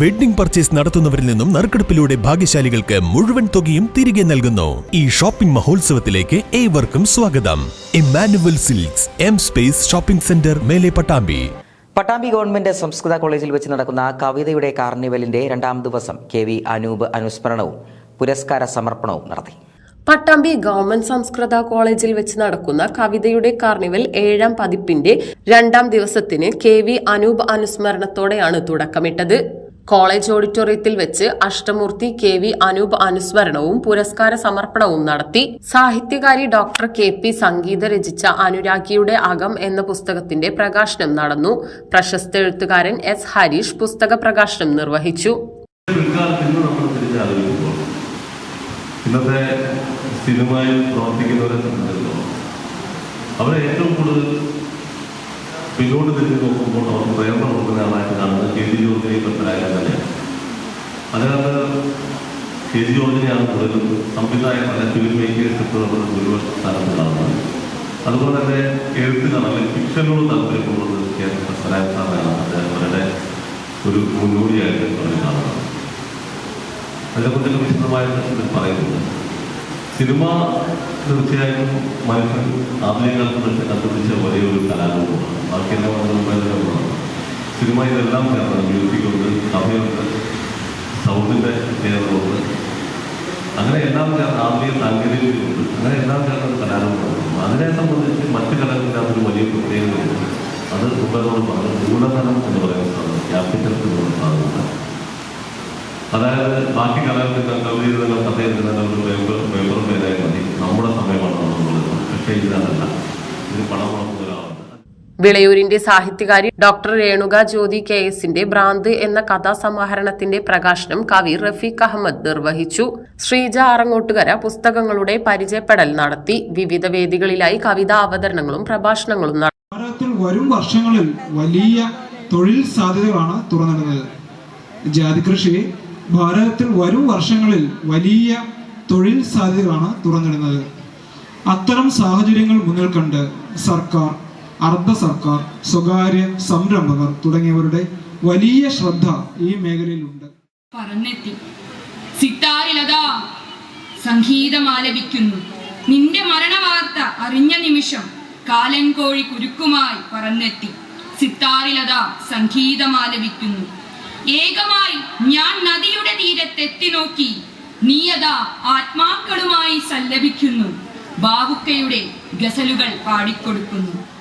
Wedding purchase നടത്തുന്നവരിൽ നിന്നും നറുക്കെടുപ്പിലൂടെ ഭാഗ്യശാലികൾക്ക് മുഴുവൻ തുകയും തിരികെ നൽകുന്നു. ഈ ഷോപ്പിംഗ് മഹോത്സവത്തിലേക്ക് ഏവർക്കും സ്വാഗതം. Emmanuel silks M space shopping centre Mele Pattambi. Pattambi government സംസ്കൃത കോളേജിൽ വെച്ച് നടക്കുന്ന കവിതയുടെ കാർണിവലിന്റെ രണ്ടാം ദിവസം കെ വി അനൂപ് അനുസ്മരണവും പുരസ്കാര സമർപ്പണവും നടത്തി. പട്ടാമ്പി ഗവൺമെന്റ് സംസ്കൃത കോളേജിൽ വെച്ച് നടക്കുന്ന കവിതയുടെ കാർണിവൽ ഏഴാം പതിപ്പിന്റെ രണ്ടാം ദിവസത്തിന് കെ വി അനൂപ് അനുസ്മരണത്തോടെയാണ് തുടക്കമിട്ടത്. കോളേജ് ഓഡിറ്റോറിയത്തിൽ വെച്ച് അഷ്ടമൂർത്തി കെ വി അനൂപ് അനുസ്മരണവും പുരസ്കാര സമർപ്പണവും നടത്തി. സാഹിത്യകാരി ഡോക്ടർ കെ പി സംഗീത രചിച്ച അനുരാഗിയുടെ അകം എന്ന പുസ്തകത്തിന്റെ പ്രകാശനം നടന്നു. പ്രശസ്ത എഴുത്തുകാരൻ എസ് ഹരീഷ് പുസ്തക പ്രകാശനം നിർവഹിച്ചു. ഇന്നത്തെ പ്രവർത്തിക്കുന്നവരെ സംബന്ധിച്ചിടത്തോളം അവരെ ഏറ്റവും കൂടുതൽ പിന്നോട്ട് തിരിഞ്ഞ് നോക്കുമ്പോൾ അവർക്ക് പ്രേരണ കൊടുക്കുന്ന ആളായിട്ട് കാണുന്നത് കെ ജി ജോർജിനെ പറ്റരായാലും തന്നെയാണ്. അതിനകത്ത് കെ ജി ജോർജിനെയാണ് കൂടുതലും സംവിധായകൻ അല്ലെ ഫിലിം മേക്കേഴ്സ് ഇപ്പോൾ നമ്മുടെ ഭൂരിപക്ഷ സ്ഥാനത്ത് കാണുന്നത് അതുപോലെ തന്നെ എഴുത്തുകാർ അല്ലെങ്കിൽ ഫിക്ഷനോട് താല്പര്യപ്പെടുന്നത് കെ എസ് സാറിനാണ് അദ്ദേഹം അവരുടെ ഒരു മുന്നോടിയായിട്ട് അവർ കാണുന്നത്. അതിനെക്കുറിച്ചൊക്കെ വിശദമായിട്ട് സിനിമ തീർച്ചയായും മനുഷ്യൻ ആധുനിക വെച്ച് കണ്ടുപിടിച്ച വലിയ ഒരു കലാരൂപമാണ് ബാക്കിയെല്ലാം ഉള്ളതാണ് സിനിമ ഇതെല്ലാം ചേർന്നത് മ്യൂസിക്കുണ്ട് കഥയുണ്ട് സൗണ്ടിന്റെ കേരളമുണ്ട്. അങ്ങനെ എല്ലാം ചേർന്ന് ആധുനിക സാങ്കേതികതയുണ്ട് അങ്ങനെ എല്ലാം ചേർന്ന കലാരൂപമാണ്. അതിനെ സംബന്ധിച്ച് മറ്റ് കലകളുടെ ഒരു വലിയ പ്രത്യേകതയുണ്ട്. അത് നമ്മൾ പറഞ്ഞു മൂലധനം എന്ന് പറയുന്ന സാധനം ക്യാപിറ്റൽ എന്ന് പറയുന്ന സാധനമുണ്ട് അതായത് ബാക്കി കഥ എഴുതുന്ന ഒരു പേപ്പർ പേപ്പർ പേരായി മതി. നമ്മുടെ സമയമാണ് നമ്മളുള്ളത് പക്ഷേ ഇതിനല്ല ഇത് പണം മുടക്കുന്ന വിളയൂരിന്റെ സാഹിത്യകാരി ഡോക്ടർ രേണുക ജ്യോതി കെ എസിന്റെ ഭ്രാന്ത് എന്ന കഥാസമാഹരണത്തിന്റെ പ്രകാശനം കവി റഫീഖ് അഹമ്മദ് നിർവഹിച്ചു. ശ്രീജ ആറങ്ങോട്ടുകര പുസ്തകങ്ങളുടെ പരിചയപ്പെടൽ നടത്തി. വിവിധ വേദികളിലായി കവിതാ അവതരണങ്ങളും പ്രഭാഷണങ്ങളും നടത്തി വരും വർഷങ്ങളിൽ വലിയ തൊഴിൽ സാധ്യതകളാണ് തുറന്നിടുന്നത്. ജാതി കൃഷി ഭാരതത്തിൽ വരും വർഷങ്ങളിൽ വലിയ തൊഴിൽ സാധ്യതകളാണ് തുറന്നിടുന്നത്. അത്തരം സാഹചര്യങ്ങൾ മുന്നിൽ കണ്ട് സർക്കാർ അർദ്ധ സർക്കാർ സ്വകാര്യ സംരംഭകർ തുടങ്ങിയവരുടെ വലിയ ശ്രദ്ധ ഈ മേഖലയിലുണ്ട്. പറന്നെത്തി. സിത്താരിലതാ സംഗീതം ആലപിക്കുന്നു. നിന്റെ മരണവാർത്ത അറിഞ്ഞ നിമിഷം കാലൻകോഴി കുരുക്കുമായി പറന്നെത്തി. സിത്താരിലതാ സംഗീതം ആലപിക്കുന്നു. ഏകമായി ഞാൻ നദിയുടെ തീരത്തെത്തി നോക്കി നീയതാ ആത്മാക്കളുമായി സല്ലപിക്കുന്നു. ബാവുക്കയുടെ ഗസലുകൾ പാടിക്കൊടുക്കുന്നു.